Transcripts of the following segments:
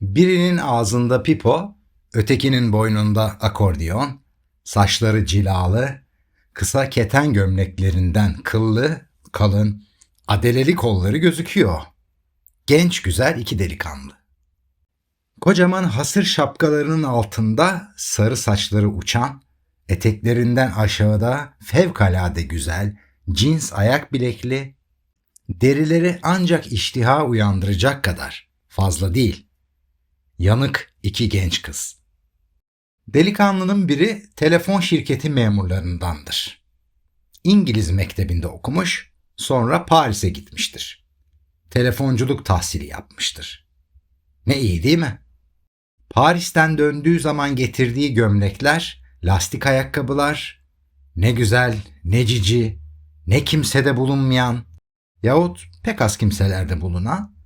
Birinin ağzında pipo, ötekinin boynunda akordiyon, saçları cilalı, kısa keten gömleklerinden kıllı, kalın, adeleli kolları gözüküyor. Genç güzel iki delikanlı. Kocaman hasır şapkalarının altında sarı saçları uçan, eteklerinden aşağıda fevkalade güzel, cins ayak bilekli, derileri ancak iştiha uyandıracak kadar, fazla değil. Yanık iki genç kız. Delikanlının biri telefon şirketi memurlarındandır. İngiliz mektebinde okumuş, sonra Paris'e gitmiştir. Telefonculuk tahsili yapmıştır. Ne iyi değil mi? Paris'ten döndüğü zaman getirdiği gömlekler, lastik ayakkabılar, ne güzel, ne cici, ne kimsede bulunmayan yahut pek az kimselerde bulunan,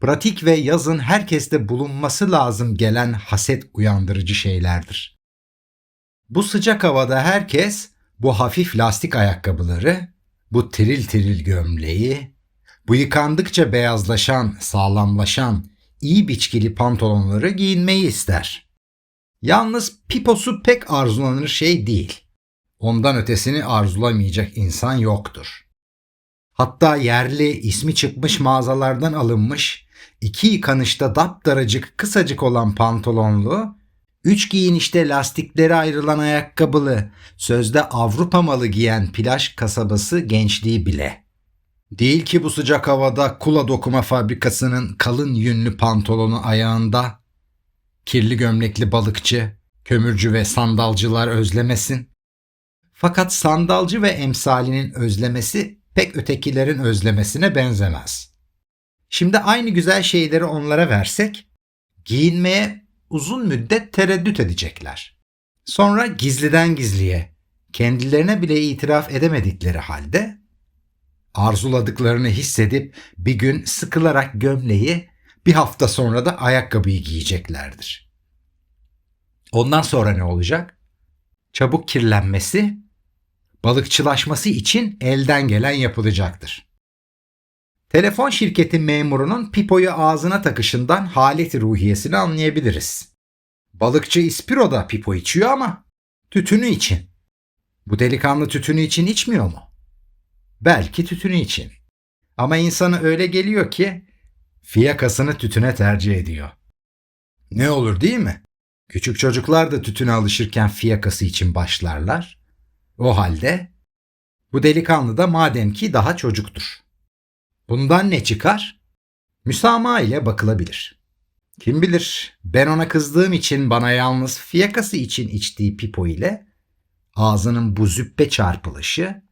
pratik ve yazın herkeste bulunması lazım gelen haset uyandırıcı şeylerdir. Bu sıcak havada herkes bu hafif lastik ayakkabıları, bu tiril tiril gömleği, bu yıkandıkça beyazlaşan, sağlamlaşan, iyi biçkili pantolonları giyinmeyi ister. Yalnız piposu pek arzulanır şey değil. Ondan ötesini arzulamayacak insan yoktur. Hatta yerli ismi çıkmış mağazalardan alınmış, iki yıkanışta daptaracık kısacık olan pantolonlu, üç giyinişte lastikleri ayrılan ayakkabılı, sözde Avrupa malı giyen plaj kasabası gençliği bile. Değil ki bu sıcak havada kula dokuma fabrikasının kalın yünlü pantolonu ayağında, kirli gömlekli balıkçı, kömürcü ve sandalcılar özlemesin. Fakat sandalcı ve emsalinin özlemesi pek ötekilerin özlemesine benzemez. Şimdi aynı güzel şeyleri onlara versek, giyinmeye uzun müddet tereddüt edecekler. Sonra gizliden gizliye, kendilerine bile itiraf edemedikleri halde, arzuladıklarını hissedip bir gün sıkılarak gömleği, bir hafta sonra da ayakkabıyı giyeceklerdir. Ondan sonra ne olacak? Çabuk kirlenmesi, balıkçılaşması için elden gelen yapılacaktır. Telefon şirketi memurunun pipoyu ağzına takışından haleti ruhiyesini anlayabiliriz. Balıkçı İspiro da pipo içiyor ama tütünü için. Bu delikanlı tütünü için içmiyor mu? Belki tütünü için. Ama insana öyle geliyor ki fiyakasını tütüne tercih ediyor. Ne olur değil mi? Küçük çocuklar da tütüne alışırken fiyakası için başlarlar. O halde bu delikanlı da madem ki daha çocuktur. Bundan ne çıkar? Müsamaha ile bakılabilir. Kim bilir ben ona kızdığım için bana yalnız fiyakası için içtiği pipo ile ağzının bu züppe çarpılışı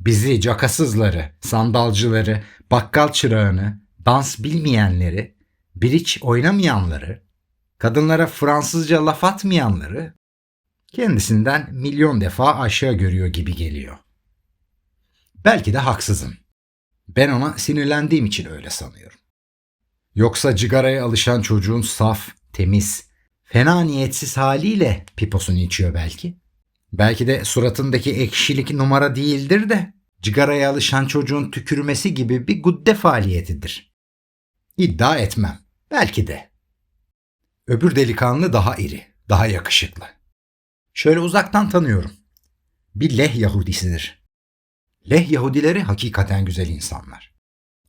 bizi cakasızları, sandalcıları, bakkal çırağını, dans bilmeyenleri, biriç oynamayanları, kadınlara Fransızca laf atmayanları kendisinden milyon defa aşağı görüyor gibi geliyor. Belki de haksızım. Ben ona sinirlendiğim için öyle sanıyorum. Yoksa cigaraya alışan çocuğun saf, temiz, fena niyetsiz haliyle piposunu içiyor belki. Belki de suratındaki ekşilik numara değildir de cigaraya alışan çocuğun tükürmesi gibi bir gudde faaliyetidir. İddia etmem. Belki de. Öbür delikanlı daha iri, daha yakışıklı. Şöyle uzaktan tanıyorum. Bir Leh Yahudisidir. Leh Yahudileri hakikaten güzel insanlar.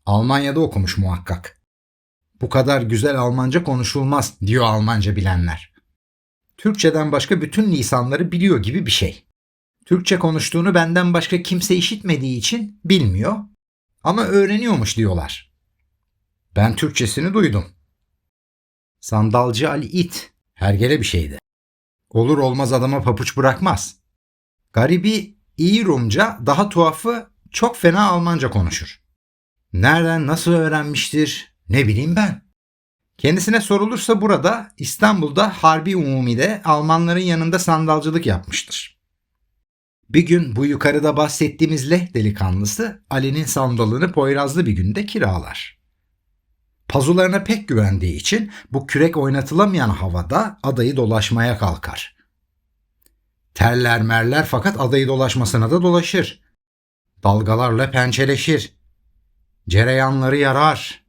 Almanya'da okumuş muhakkak. Bu kadar güzel Almanca konuşulmaz diyor Almanca bilenler. Türkçeden başka bütün lisanları biliyor gibi bir şey. Türkçe konuştuğunu benden başka kimse işitmediği için bilmiyor ama öğreniyormuş diyorlar. Ben Türkçesini duydum. Sandalcı Ali it, hergele bir şeydi. Olur olmaz adama papuç bırakmaz. Garibi iyi Rumca, daha tuhafı çok fena Almanca konuşur. Nereden nasıl öğrenmiştir ne bileyim ben. Kendisine sorulursa burada İstanbul'da Harbi Umumi'de Almanların yanında sandalcılık yapmıştır. Bir gün bu yukarıda bahsettiğimiz Leh delikanlısı Ali'nin sandalını Poyrazlı bir günde kiralar. Pazularına pek güvendiği için bu kürek oynatılamayan havada adayı dolaşmaya kalkar. Terler merler fakat adayı dolaşmasına da dolaşır. Dalgalarla pençeleşir. Cereyanları yarar.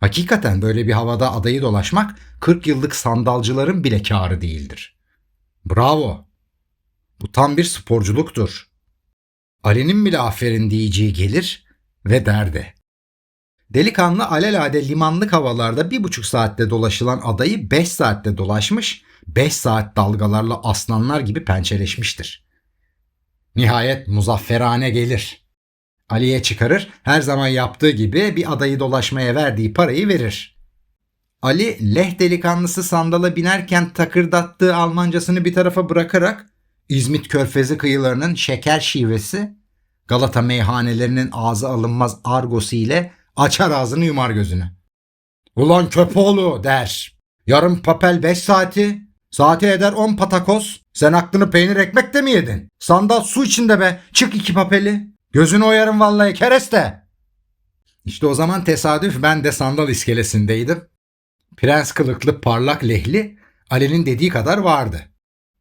Hakikaten böyle bir havada adayı dolaşmak 40 yıllık sandalcıların bile kârı değildir. Bravo. Bu tam bir sporculuktur. Ali'nin bile aferin diyeceği gelir ve derdi. Delikanlı alelade limanlık havalarda bir buçuk saatte dolaşılan adayı beş saatte dolaşmış, beş saat dalgalarla aslanlar gibi pençeleşmiştir. Nihayet muzafferane gelir. Ali'ye çıkarır, her zaman yaptığı gibi bir adayı dolaşmaya verdiği parayı verir. Ali, leh delikanlısı sandala binerken takırdattığı Almancasını bir tarafa bırakarak İzmit Körfezi kıyılarının şeker şivesi, Galata meyhanelerinin ağzı alınmaz argosu ile açar ağzını yumar gözünü. Ulan köpoğlu der. Yarım papel beş saati, saati eder on patakos. Sen aklını peynir ekmek de mi yedin? Sandal su içinde be. Çık iki papeli. Gözünü oyarım vallahi kereste. İşte o zaman tesadüf ben de sandal iskelesindeydim. Prens kılıklı parlak lehli Ali'nin dediği kadar vardı.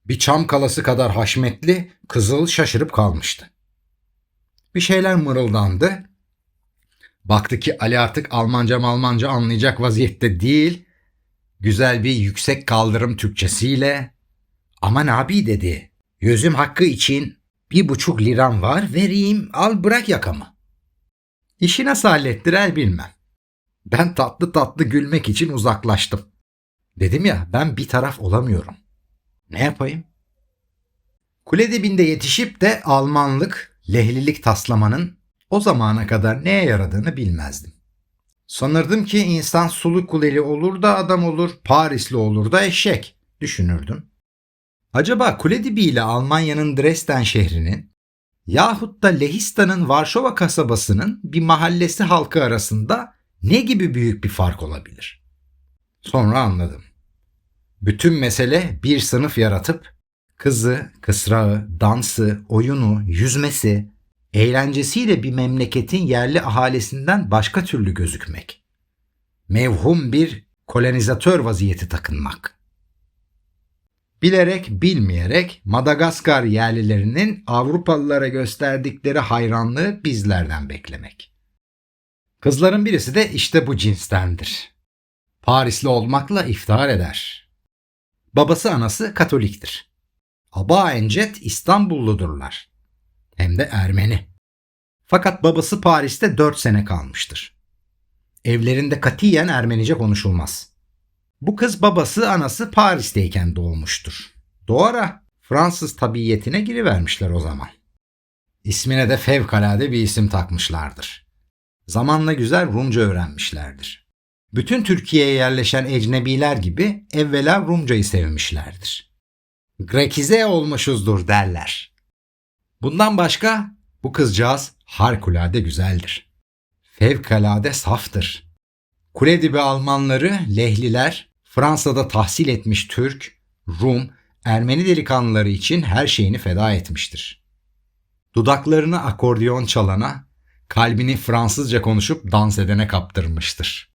Bir çam kalası kadar haşmetli kızıl şaşırıp kalmıştı. Bir şeyler mırıldandı. Baktı ki Ali artık Almanca Almanca anlayacak vaziyette değil. Güzel bir yüksek kaldırım Türkçesiyle aman abi dedi. Yüzüm hakkı için bir buçuk liram var vereyim al bırak yakamı. İşi nasıl hallettiler bilmem. Ben tatlı tatlı gülmek için uzaklaştım. Dedim ya ben bir taraf olamıyorum. Ne yapayım? Kule dibinde yetişip de Almanlık, lehlilik taslamanın o zamana kadar neye yaradığını bilmezdim. Sanırdım ki insan sulu kuleli olur da adam olur, Parisli olur da eşek düşünürdüm. Acaba kule dibiyle Almanya'nın Dresden şehrinin yahut da Lehistan'ın Varşova kasabasının bir mahallesi halkı arasında ne gibi büyük bir fark olabilir? Sonra anladım. Bütün mesele bir sınıf yaratıp kızı, kısrağı, dansı, oyunu, yüzmesi, eğlencesiyle bir memleketin yerli ahalisinden başka türlü gözükmek. Mevhum bir kolonizatör vaziyeti takınmak. Bilerek bilmeyerek Madagaskar yerlilerinin Avrupalılara gösterdikleri hayranlığı bizlerden beklemek. Kızların birisi de işte bu cinstendir. Parisli olmakla iftihar eder. Babası anası Katoliktir. Aba Encet İstanbulludurlar. Hem de Ermeni. Fakat babası Paris'te 4 sene kalmıştır. Evlerinde katiyen Ermenice konuşulmaz. Bu kız babası anası Paris'teyken doğmuştur. Doğara Fransız tabiyetine girivermişler o zaman. İsmine de fevkalade bir isim takmışlardır. Zamanla güzel Rumca öğrenmişlerdir. Bütün Türkiye'ye yerleşen ecnebiler gibi evvela Rumcayı sevmişlerdir. Grekize olmuşuzdur derler. Bundan başka bu kızcağız harikulade güzeldir. Fevkalade saftır. Kule dibi Almanları, Lehliler, Fransa'da tahsil etmiş Türk, Rum, Ermeni delikanlıları için her şeyini feda etmiştir. Dudaklarını akordeon çalana, kalbini Fransızca konuşup dans edene kaptırmıştır.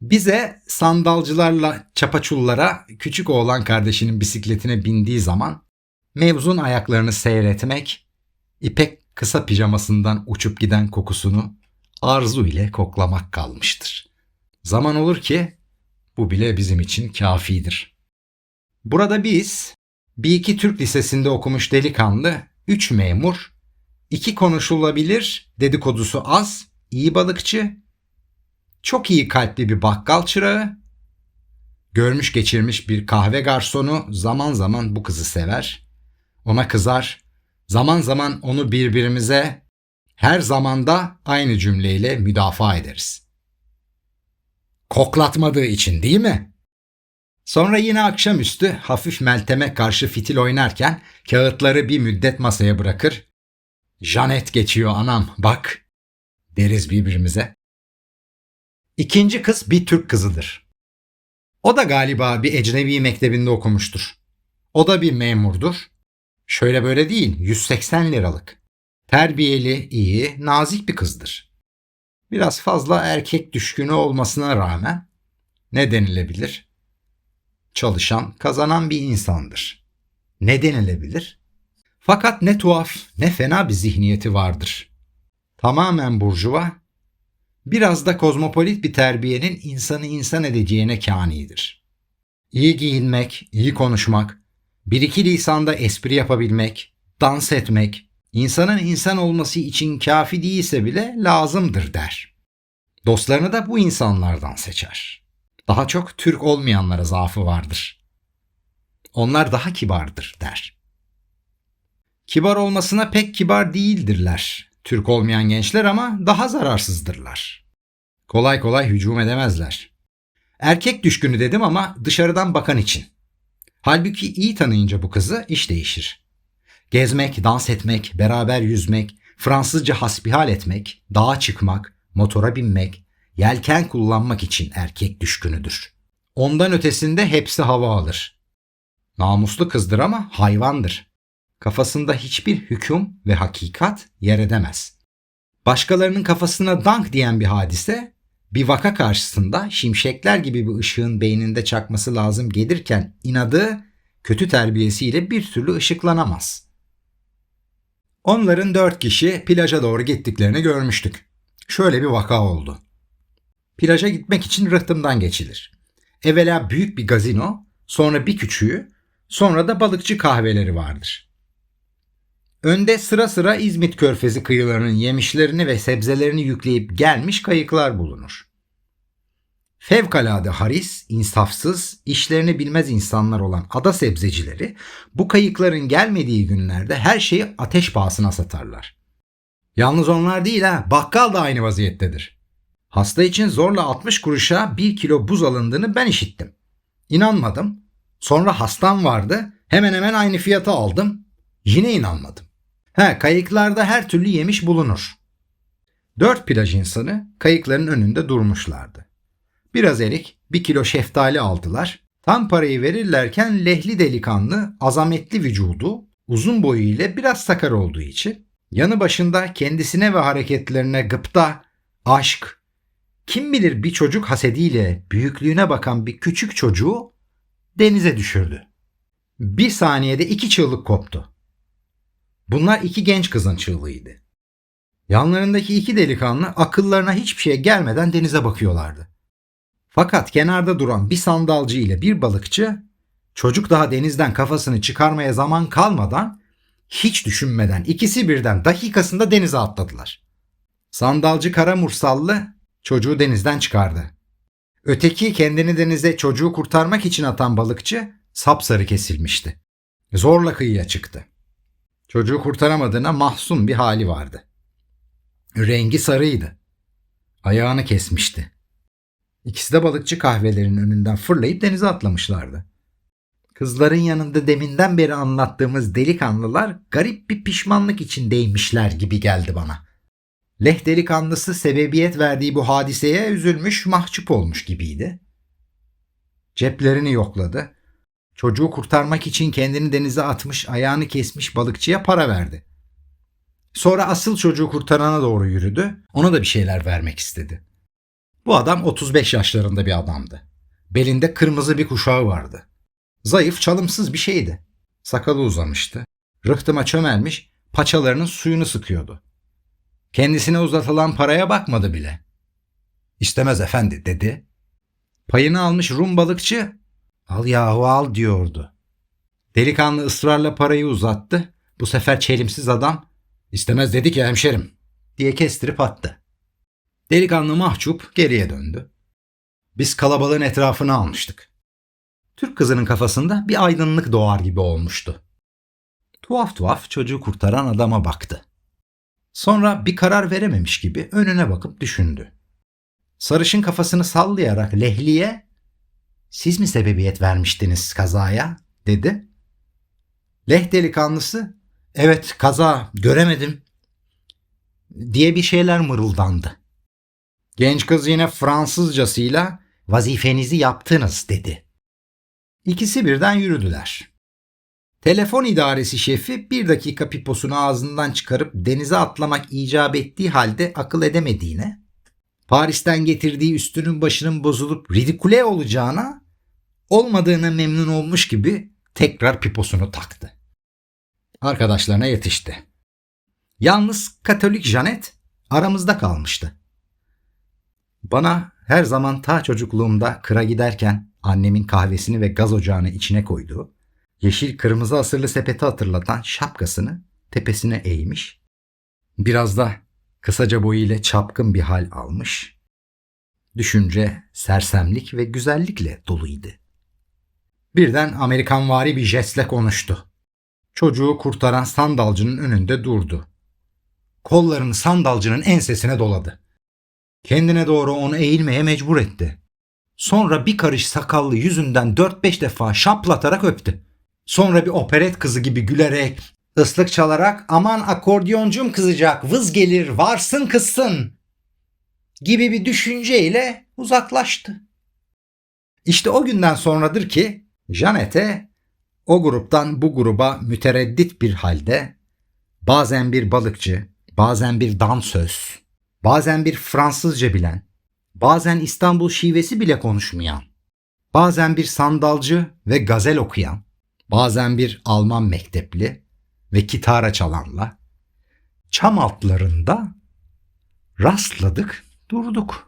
Bize sandalcılarla çapaçullara küçük oğlan kardeşinin bisikletine bindiği zaman mevzun ayaklarını seyretmek, ipek kısa pijamasından uçup giden kokusunu arzu ile koklamak kalmıştır. Zaman olur ki bu bile bizim için kafidir. Burada biz bir iki Türk lisesinde okumuş delikanlı, üç memur, iki konuşulabilir, dedikodusu az, iyi balıkçı, çok iyi kalpli bir bakkal çırağı, görmüş geçirmiş bir kahve garsonu zaman zaman bu kızı sever, ona kızar, zaman zaman onu birbirimize her zamanda aynı cümleyle müdafaa ederiz. Koklatmadığı için değil mi? Sonra yine akşamüstü hafif Meltem'e karşı fitil oynarken kağıtları bir müddet masaya bırakır. Janet geçiyor anam bak deriz birbirimize. İkinci kız bir Türk kızıdır. O da galiba bir ecnebi mektebinde okumuştur. O da bir memurdur. Şöyle böyle değil 180 liralık. Terbiyeli, iyi, nazik bir kızdır. Biraz fazla erkek düşkünü olmasına rağmen ne denilebilir? Çalışan, kazanan bir insandır. Ne denilebilir? Fakat ne tuhaf, ne fena bir zihniyeti vardır. Tamamen burjuva, Biraz da kozmopolit bir terbiyenin insanı insan edeceğine kânidir. İyi giyinmek, iyi konuşmak, bir iki lisanda espri yapabilmek, dans etmek, insanın insan olması için kafi değilse bile lazımdır der. Dostlarını da bu insanlardan seçer. Daha çok Türk olmayanlara zaafı vardır. Onlar daha kibardır der. Kibar olmasına pek kibar değildirler. Türk olmayan gençler ama daha zararsızdırlar. Kolay kolay hücum edemezler. Erkek düşkünü dedim ama dışarıdan bakan için. Halbuki iyi tanıyınca bu kızı iş değişir. Gezmek, dans etmek, beraber yüzmek, Fransızca hasbihal etmek, dağa çıkmak, motora binmek, yelken kullanmak için erkek düşkünüdür. Ondan ötesinde hepsi hava alır. Namuslu kızdır ama hayvandır. Kafasında hiçbir hüküm ve hakikat yer edemez. Başkalarının kafasına dank diyen bir hadise, bir vaka karşısında şimşekler gibi bir ışığın beyninde çakması lazım gelirken inadı kötü terbiyesiyle bir türlü ışıklanamaz. Onların dört kişi plaja doğru gittiklerini görmüştük. Şöyle bir vaka oldu. Plaja gitmek için rıhtımdan geçilir. Evvela büyük bir gazino, sonra bir küçüğü, sonra da balıkçı kahveleri vardır. Önde sıra sıra İzmit Körfezi kıyılarının yemişlerini ve sebzelerini yükleyip gelmiş kayıklar bulunur. Fevkalade haris, insafsız, işlerini bilmez insanlar olan ada sebzecileri bu kayıkların gelmediği günlerde her şeyi ateş pahasına satarlar. Yalnız onlar değil ha, bakkal da aynı vaziyettedir. Hasta için zorla 60 kuruşa 1 kilo buz alındığını ben işittim. İnanmadım. Sonra hastam vardı. Hemen hemen aynı fiyata aldım. Yine inanmadım. He, kayıklarda her türlü yemiş bulunur. Dört plaj insanı kayıkların önünde durmuşlardı. Biraz erik, bir kilo şeftali aldılar. Tam parayı verirlerken lehli delikanlı, azametli vücudu, uzun boyu ile biraz sakar olduğu için yanı başında kendisine ve hareketlerine gıpta, aşk, kim bilir bir çocuk hasediyle büyüklüğüne bakan bir küçük çocuğu denize düşürdü. Bir saniyede iki çığlık koptu. Bunlar iki genç kızın çığlığıydı. Yanlarındaki iki delikanlı akıllarına hiçbir şey gelmeden denize bakıyorlardı. Fakat kenarda duran bir sandalcı ile bir balıkçı çocuk daha denizden kafasını çıkarmaya zaman kalmadan hiç düşünmeden ikisi birden dakikasında denize atladılar. Sandalcı kara mursallı çocuğu denizden çıkardı. Öteki kendini denize çocuğu kurtarmak için atan balıkçı sapsarı kesilmişti. Zorla kıyıya çıktı. Çocuğu kurtaramadığına mahzun bir hali vardı. Rengi sarıydı. Ayağını kesmişti. İkisi de balıkçı kahvelerinin önünden fırlayıp denize atlamışlardı. Kızların yanında deminden beri anlattığımız delikanlılar garip bir pişmanlık içindeymişler gibi geldi bana. Leh delikanlısı sebebiyet verdiği bu hadiseye üzülmüş, mahcup olmuş gibiydi. Ceplerini yokladı. Çocuğu kurtarmak için kendini denize atmış, ayağını kesmiş balıkçıya para verdi. Sonra asıl çocuğu kurtarana doğru yürüdü. Ona da bir şeyler vermek istedi. Bu adam 35 yaşlarında bir adamdı. Belinde kırmızı bir kuşağı vardı. Zayıf, çalımsız bir şeydi. Sakalı uzamıştı. Rıhtıma çömelmiş, paçalarının suyunu sıkıyordu. Kendisine uzatılan paraya bakmadı bile. İstemez efendi dedi. Payını almış Rum balıkçı al yahu al diyordu. Delikanlı ısrarla parayı uzattı. Bu sefer çelimsiz adam istemez dedi ki hemşerim diye kestirip attı. Delikanlı mahcup geriye döndü. Biz kalabalığın etrafını almıştık. Türk kızının kafasında bir aydınlık doğar gibi olmuştu. Tuhaf tuhaf çocuğu kurtaran adama baktı. Sonra bir karar verememiş gibi önüne bakıp düşündü. Sarışın kafasını sallayarak Lehli'ye "Siz mi sebebiyet vermiştiniz kazaya?" dedi. Leh delikanlısı "Evet, kaza, göremedim." diye bir şeyler mırıldandı. Genç kız yine Fransızcasıyla vazifenizi yaptınız dedi. İkisi birden yürüdüler. Telefon idaresi şefi bir dakika piposunu ağzından çıkarıp denize atlamak icap ettiği halde akıl edemediğine, Paris'ten getirdiği üstünün başının bozulup ridikule olacağına, olmadığına memnun olmuş gibi tekrar piposunu taktı. Arkadaşlarına yetişti. Yalnız Katolik Janet aramızda kalmıştı. Bana her zaman ta çocukluğumda kıra giderken annemin kahvesini ve gaz ocağını içine koyduğu, yeşil kırmızı asırlı sepeti hatırlatan şapkasını tepesine eğmiş, biraz da kısaca boyu ile çapkın bir hal almış, düşünce, sersemlik ve güzellikle doluydu. Birden Amerikanvari bir jestle konuştu. Çocuğu kurtaran sandalcının önünde durdu. Kollarını sandalcının ensesine doladı. Kendine doğru onu eğilmeye mecbur etti. Sonra bir karış sakallı yüzünden dört beş defa şaplatarak öptü. Sonra bir operet kızı gibi gülerek, ıslık çalarak aman akordiyoncum kızacak, vız gelir, varsın kızsın gibi bir düşünceyle uzaklaştı. İşte o günden sonradır ki Janet'e o gruptan bu gruba mütereddit bir halde bazen bir balıkçı, bazen bir dansöz, bazen bir Fransızca bilen, bazen İstanbul şivesi bile konuşmayan, bazen bir sandalcı ve gazel okuyan, bazen bir Alman mektepli ve kitara çalanla çam altlarında rastladık durduk.